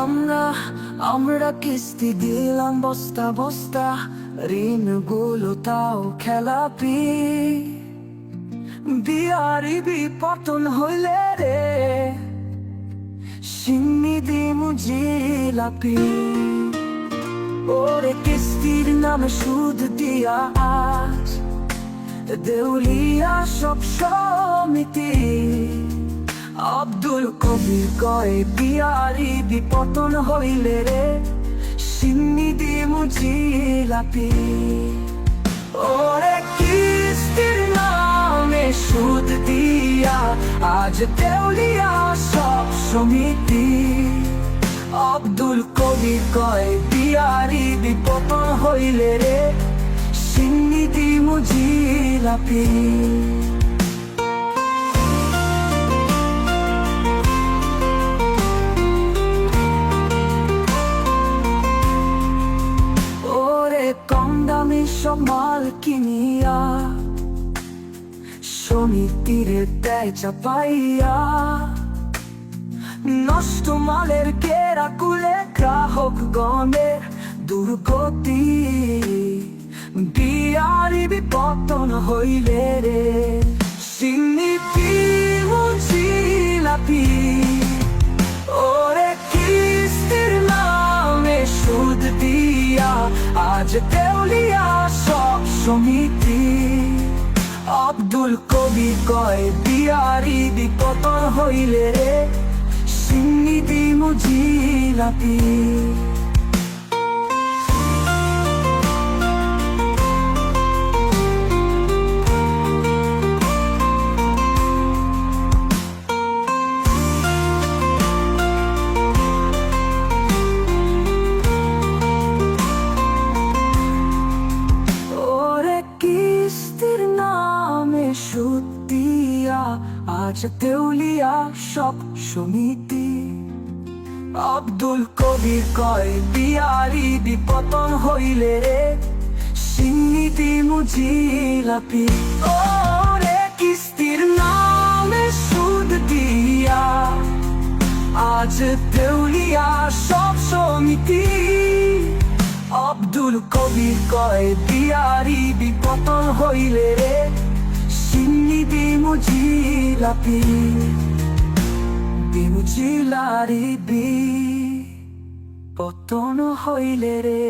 আমরা আমরা কিস্তি দিলাম, বস্তা বস্তা। ঋণগুলো তাও খেলাপি বিয়ারি বিপতন হইলে রে। সিন্নি দিমু জিলাপি। ওরে কিস্তির নামে সুদ দিয়া আজ দেউলিয়া সব সমিতি। আব্দুল কবির কয় বিয়ারি বিপতন হইলে রে, সিন্নি দিমু জিলাপি। ওরে কিস্তির নামে সুদ দিয়া আজ দেউলিয়া সব সমিতি। আব্দুল কবির কয় বিয়ারি বিপতন হইলে রে, সিন্নি দিমু জিলাপি। ওরে কম দামি সব মাল কিনিয়া সমিতিরে দেয় চাপাইয়া। নষ্ট মালের কেরা কুলে গ্রাহক গণের দুর্গতি। বিয়ারি বিপতন হইলে রে সিন্নিপি আজ দেউলিয়া সব সমিতি। আব্দুল কবি কয় বিয়ারি বিপতন হইলে রে সিন্নি দিমু আজ দেউলিয়া সব সমিতি। আব্দুল কবির কয় বিয়ারি বিপতন হইলে রে, সিন্নিতি মুজিলাপি। ওরে কিস্তির নামে সুদ দিয়া আজ দেউলিয়া সব সমিতি। আব্দুল কবির কয় বিয়ারি বিপতন হইলে রে সিন্নি দিমু জিলাপি দিমু জিলারি বি পতন হইলে রে।